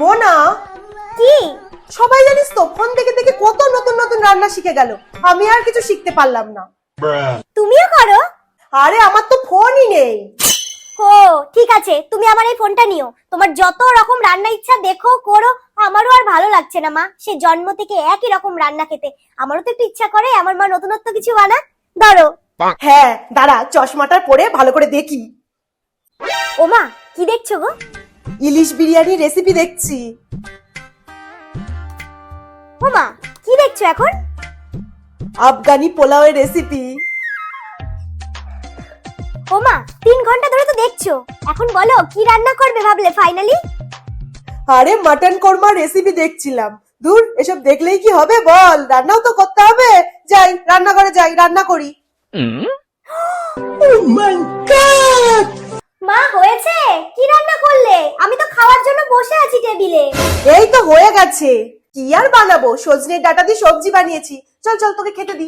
মোনা? কি? সবাই জানিস তো ফোন দেখে দেখে কত নতুন নতুন রান্না শিখে গেল। আমি আর কিছু শিখতে পারলাম না। তুমিও করো? আরে আমার তো ফোনই নেই। ও ঠিক আছে তুমি আমার এই ফোনটা নিও। তোমার যত রকম রান্না ইচ্ছা দেখো করো আমারও আর ভালো লাগছে না মা। সে জন্ম থেকে একই রকম রান্না খেতে। আমারও তো একটু ইচ্ছা করে আমার মা নতুনত্ব কিছু বানা ধরো হ্যাঁ দাঁড়া চশমাটা পরে ভালো করে দেখি। ও মা কি দেখছ গো? ইলিশ বিরিয়ানি রেসিপি দেখছি। ও মা কি দেখছ এখন? আফগানি পোলাওয়ের রেসিপি ও মা তিন ঘণ্টা ধরে তো দেখছ। এখন বলো কি রান্না করবে ভাবলে ফাইনালি আরে মাটন কোরমা রেসিপি দেখছিলাম। দূর এসব দেখলেই কি হবে বল? রান্নাও তো করতে হবে। যাই রান্নাঘরে যাই রান্না করি। মা হয়েছে কি রান্না করলে আমি তো খাওয়ার জন্য বসে আছি টেবিলে। এই তো হয়ে গেছে। কি আর বানাবো? সজনে ডাটা দিয়ে সবজি বানিয়েছি। চল চল তোকে খেতে দি